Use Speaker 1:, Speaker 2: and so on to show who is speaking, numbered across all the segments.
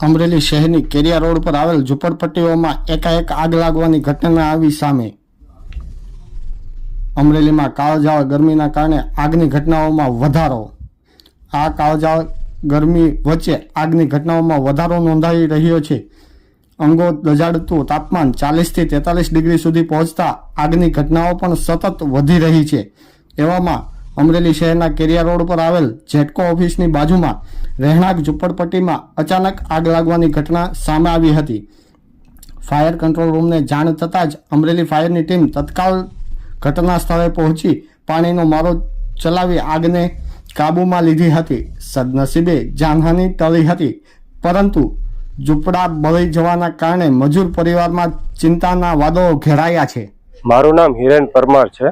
Speaker 1: અમરેલી શહેરની કેરિયા રોડ પર આવેલ ઝુંપડપટ્ટીઓમાં એકાએક આગ લાગવાની ઘટના આવી સામે. અમરેલીમાં કાળઝાળ ગરમીના કારણે આગની ઘટનાઓમાં વધારો. આ કાળઝાળ ગરમી વચ્ચે આગની ઘટનાઓમાં વધારો નોંધાઈ રહ્યો છે. અંગો દજાડતું તાપમાન ચાલીસથી તેતાલીસ ડિગ્રી સુધી પહોંચતા આગની ઘટનાઓ પણ સતત વધી રહી છે. એવામાં અમરેલી શહેરના કેરિયા રોડ પર આવેલ જેટકો ઓફિસની બાજુમાં રહેણાંક ઝુંપડપટ્ટીમાં અચાનક આગ લાગવાની ઘટના સામે આવી હતી. ફાયર કંટ્રોલ રૂમને જાણ થતાં જ અમરેલી ફાયરની ટીમ તત્કાલ ઘટના સ્થળે પહોંચી પાણીનો મારો ચલાવી આગને કાબૂમાં લીધી હતી. સદનસીબે જાનહાનિ ટળી હતી, પરંતુ ઝૂંપડા બળી જવાના કારણે મજૂર પરિવારમાં ચિંતાના વાદળો ઘેરાયા છે.
Speaker 2: મારું નામ હિરેન પરમાર છે.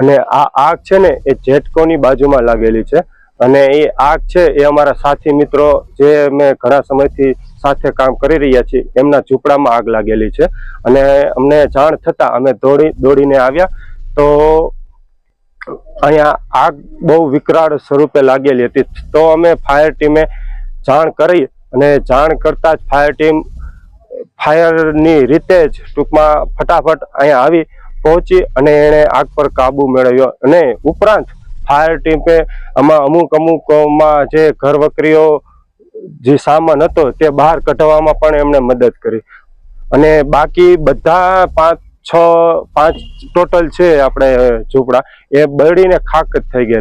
Speaker 2: અને આ આગ છે ને એ જેટકોની બાજુમાં લાગેલી છે. અને એ આગ છે એ અમારા સાથી મિત્રો જે અમે ઘણા સમયથી સાથે કામ કરી રહ્યા છીએ, એમના ઝૂંપડામાં આગ લાગેલી છે. અને અમને જાણ થતાં અમે દોડી, દોડીને આવ્યા. તો અહીંયા આગ બહુ વિકરાળ સ્વરૂપે લાગેલી હતી. તો અમે ફાયર ટીમે જાણ કરી અને જાણ કરતાં જ ફાયર ટીમ ફાયરની રીતે જ ટૂંકમાં ફટાફટ અહીંયા આવી પહોંચી અને એણે આગ પર કાબુ મેળવ્યો અને ઉપરાંત ફાયર ટીમે આમાં અમુક અમુકમાં જે ઘર વકરીઓ જે સામાન હતો તે બહાર કઢાવવામાં પણ એમણે મદદ કરી. અને બાકી બધા પાંચ, છ, પાંચ ટોટલ છે આપણે ઝૂંપડા, એ બળીને ખાક જ થઈ ગયેલા.